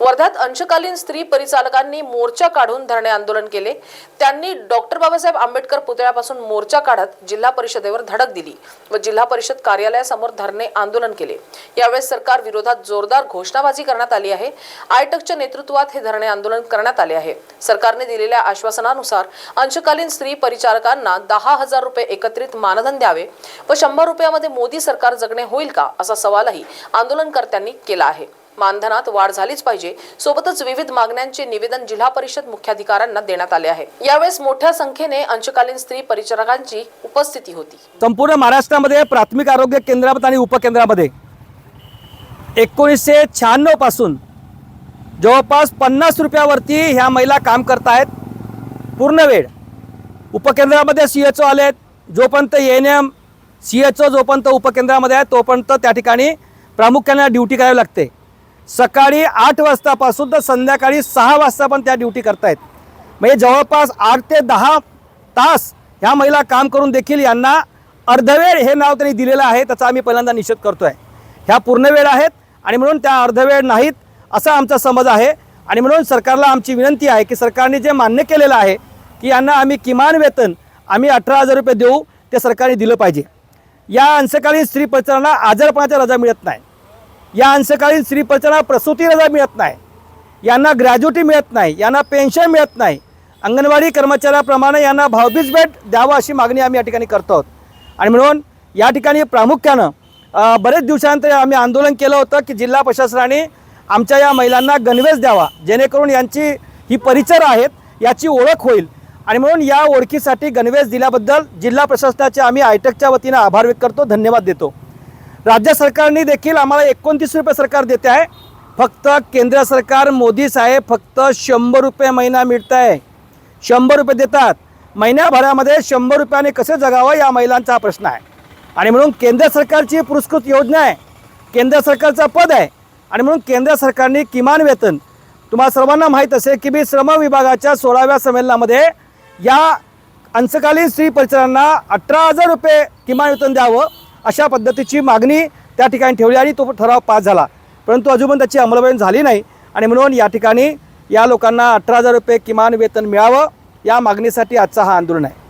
वर्ध्यात अंशकालीन स्त्री परिचालकांनी मोर्चा काढून धरणे आंदोलन केले. त्यांनी डॉक्टर बाबासाहेब आंबेडकर पुतळ्यापासून मोर्चा काढत जिल्हा परिषदेवर धडक दिली व जिल्हा परिषद कार्यालयासमोर धरणे आंदोलन केले. यावेळेस सरकार विरोधात जोरदार घोषणाबाजी करण्यात आली आहे. आयटकच्या नेतृत्वात हे धरणे आंदोलन करण्यात आले आहे. सरकारने दिलेल्या आश्वासनानुसार अंशकालीन स्त्री परिचालकांना दहा हजार रुपये एकत्रित मानधन द्यावे व शंभर रुपयामध्ये मोदी सरकार जगणे होईल का असा सवालही आंदोलनकर्त्यांनी केला आहे. मानधनात वाढ झालीच पाहिजे. सोबतच विविध मागण्यांचे निवेदन जिल्हा परिषद मुख्याधिकाऱ्यांना देण्यात आले आहे. यावेळेस मोठ्या संख्येने अंशकालीन स्त्री परिचारकांची उपस्थिती होती. संपूर्ण महाराष्ट्रामध्ये प्राथमिक आरोग्य केंद्रात आणि उपकेंद्रामध्ये एकोणीसशे शहाण्णवपासून जवळपास पन्नास रुपयावरती ह्या महिला काम करत आहेत. पूर्ण वेळ उपकेंद्रामध्ये सी एच ओ आले आहेत. जोपर्यंत N M C H O जोपर्यंत उपकेंद्रामध्ये आहे तोपर्यंत त्या ठिकाणी प्रामुख्याने ड्युटी करावी लागते. सकाळी आठ वाजतापासून तर संध्याकाळी सहा वाजता पण त्या ड्युटी करतायत. म्हणजे जवळपास आठ ते दहा तास ह्या महिला काम करून देखील यांना अर्धवेळ हे नाव त्यांनी दिलेलं आहे त्याचा आम्ही पहिल्यांदा निषेध करतो आहे ह्या पूर्ण वेळ आहेत आणि म्हणून त्या अर्धवेळ नाहीत असा आमचा समज आहे. आणि म्हणून सरकारला आमची विनंती आहे की सरकारने जे मान्य केलेलं आहे की यांना आम्ही किमान वेतन आम्ही अठरा हजार रुपये देऊ ते सरकारने दिलं पाहिजे. या अंशकालीन स्त्री प्रचारांना आजारपणाच्या रजा मिळत नाही या अंशकालीन स्त्री प्रसूती रजा मिळत नाही यांना ग्रॅज्युटी मिळत नाही यांना पेन्शन मिळत नाही अंगणवाडी कर्मचाऱ्याप्रमाणे यांना भावबीज भेट द्यावं अशी मागणी आम्ही या ठिकाणी करतो आहोत. आणि म्हणून या ठिकाणी प्रामुख्यानं बरेच दिवसानंतर आम्ही आंदोलन केलं होतं की जिल्हा प्रशासनाने आमच्या या महिलांना गणवेश द्यावा जेणेकरून यांची ही परिचर आहेत याची ओळख होईल. आणि म्हणून या ओळखीसाठी गणवेश दिल्याबद्दल जिल्हा प्रशासनाचे आम्ही आयटकच्या वतीनं आभार व्यक्त करतो धन्यवाद देतो. राज्य सरकारने देखील आम्हाला एकोणतीस रुपये सरकार देते आहे. फक्त केंद्र सरकार मोदी साहेब फक्त शंभर रुपये महिना मिळत आहे शंभर रुपये देतात. महिन्याभरामध्ये शंभर रुपयाने कसे जगावं या महिलांचा हा प्रश्न आहे. आणि म्हणून केंद्र सरकारची पुरस्कृत योजना आहे. केंद्र सरकारचं पद आहे. आणि म्हणून केंद्र सरकारने किमान वेतन तुम्हाला सर्वांना माहीत असेल की मी श्रम विभागाच्या सोळाव्या संमेलनामध्ये या अंशकालीन स्त्री परिचरांना अठरा हजार रुपये किमान वेतन द्यावं. अशा पद्धतीची मागणी त्या ठिकाणी ठेवली आणि तो ठराव पास झाला. परंतु अजून त्याची अंमलबजावणी झाली नाही आणि म्हणून या ठिकाणी या लोकांना अठरा हजार रुपये किमान वेतन मिळावं या मागणीसाठी आजचा हा आंदोलन आहे.